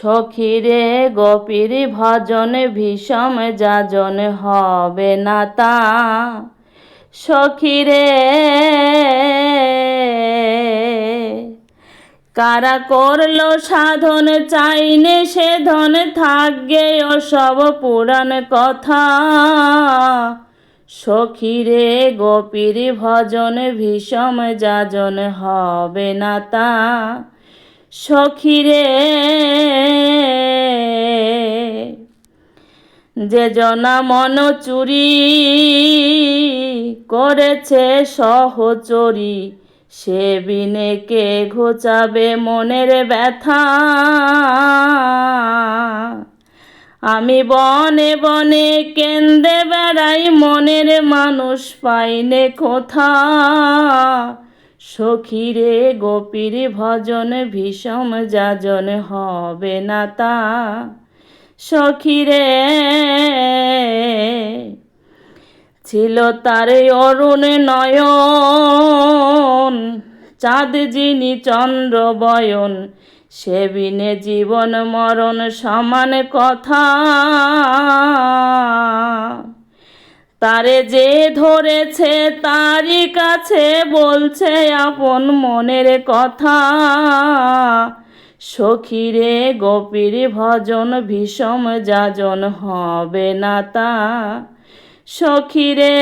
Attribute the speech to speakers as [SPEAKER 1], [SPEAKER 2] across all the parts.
[SPEAKER 1] সখীরে গোপীর ভজন ভীষম যাজন হবে না তা। সখীরে কারা করল সাধন চাইনে সে ধন থাকবে ও সব পুরাণ কথা। সখীরে গোপীর ভজন ভীষম যাজন হবে না তা। সখীরে। যে জনা মন চুরি করেছে সহচরি, সে বিনে কে ঘোচাবে মনের ব্যথা? আমি বনে বনে কেন্দ্রে বেড়াই, মনের মানুষ পাইনে কোথা? সখীরে গোপীর ভজন ভীষম যাজন হবে না তা। সখীরে ছিল তার অরুণ নয়ন, চাঁদ যিনি চন্দ্র বয়ন, সে বিনে জীবন মরণ সমান কথা। তারে যে ধরেছে তারই কাছে বলছে আপন মনের কথা। সখীরে গোপীর ভজন ভীষম যাজন হবে না তা। সখীরে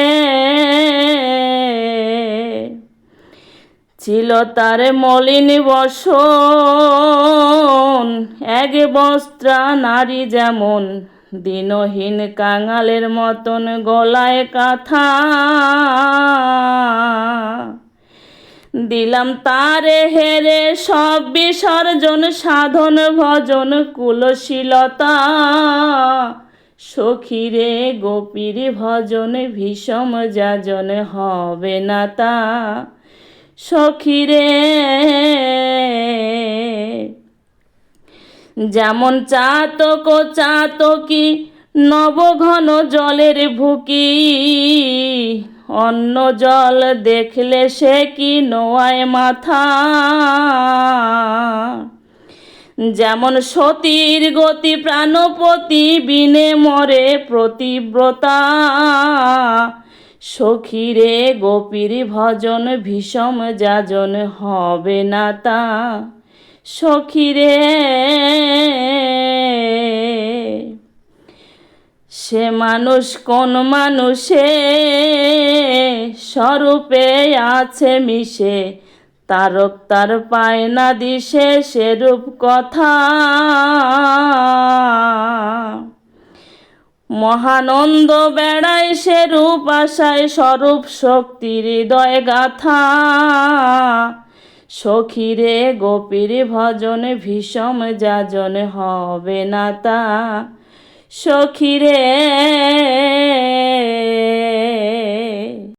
[SPEAKER 1] ছিল তার মলিন বসন, এক বস্ত্রা নারী যেমন দিনহীন কাঙালের মতন গলায় কাঁথা। দিলাম তারে হেরে সব বিসর্জন, সাধন, ভজন, কুলশীলতা। সখীরে, গোপীর ভজন, ভীষম যাজন, হবে না তা। সখীরে যেমন চাতক চাতকি, নবঘন জলের ভুকি। অন্য জল দেখলে সে কি নোয়ায় মাথা। যেমন সতীর গতি প্রাণপতি, বিনে মরে প্রতিব্রতা। সখীরে গোপীর ভজন ভীষম যাজন হবে না তা। সখীরে। সে মানুষ কোন মানুষে? স্বরূপে আছে মিশে। তারক তার পায় না দিশে সেরূপ কথা। মহানন্দ বেড়ায় সে রূপ আশায়, স্বরূপ শক্তির হৃদয় গাথা। সখীরে গোপীর ভজন ভীষম যাজন হবে না তা। সখীরে